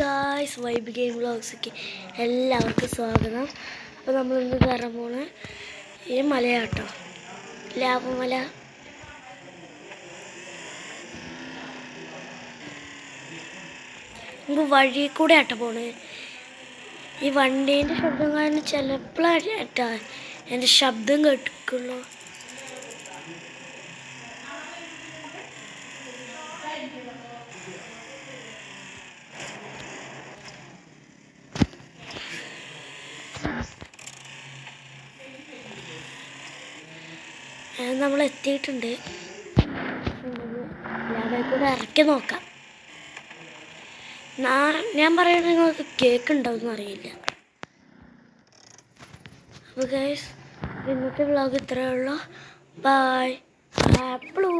Guys vibe game വ്ളോഗ്സിക്ക് എല്ലാവർക്കും സ്വാഗതം. അപ്പോൾ നമ്മൾ ഇന്ന് കയറാൻ പോണ ഈ മലയാട്ടോ. ലാഭമല നമുക്ക് വഴി കൂടെ ആട്ടോ പോണ്. ഈ വണ്ടീന്റെ ശബ്ദം കാരണം ചിലപ്പോഴാട്ടാ എന്റെ ശബ്ദം കേട്ടിക്കുള്ളൂ നമ്മൾ എത്തിയിട്ടുണ്ട് ലാബിൽ കൂടെ ഇറക്കി നോക്കാം. ഞാൻ പറയുന്നത് നിങ്ങൾക്ക് കേക്ക് ഉണ്ടാവും അറിയില്ല. അപ്പോൾ ഗൈസ് ഇന്നത്തെ വ്ളോഗ് ഇത്രയേ ഉള്ളൂ. ബൈ ആപ്ലൂ